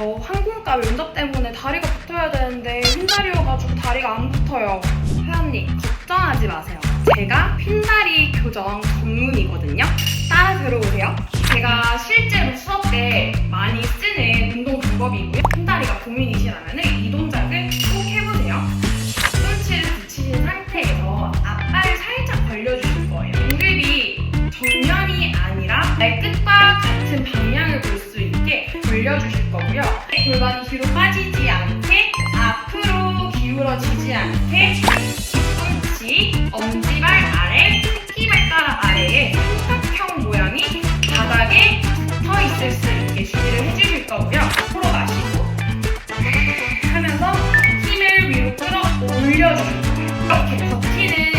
저 항공과 면접 때문에 다리가 붙어야 되는데 흰다리여가지고 다리가 안 붙어요. 회원님 걱정하지 마세요. 제가 핀다리 교정 전문이거든요. 따라 들어오세요. 제가 실제로 수업 때 많이 쓰는 운동 방법이고요. 핀다리가 고민이시라면 이 동작을 꼭 해보세요. 뒤꿈치를 붙이신 상태에서 앞발을 살짝 벌려주실 거예요. 무릎이 정면이 아니라 발끝과 같은 수 올려주실 거고요. 골반이 뒤로 빠지지 않게 앞으로 기울어지지 않게 뒤꿈치, 엄지발 아래, 새끼발가락 아래에 삼각형 모양이 바닥에 붙어 있을 수 있게 주의를 해주실 거고요. 앞으로 마시고 하면서 힘을 위로 끌어 올려주실 거예요. 이렇게 버티는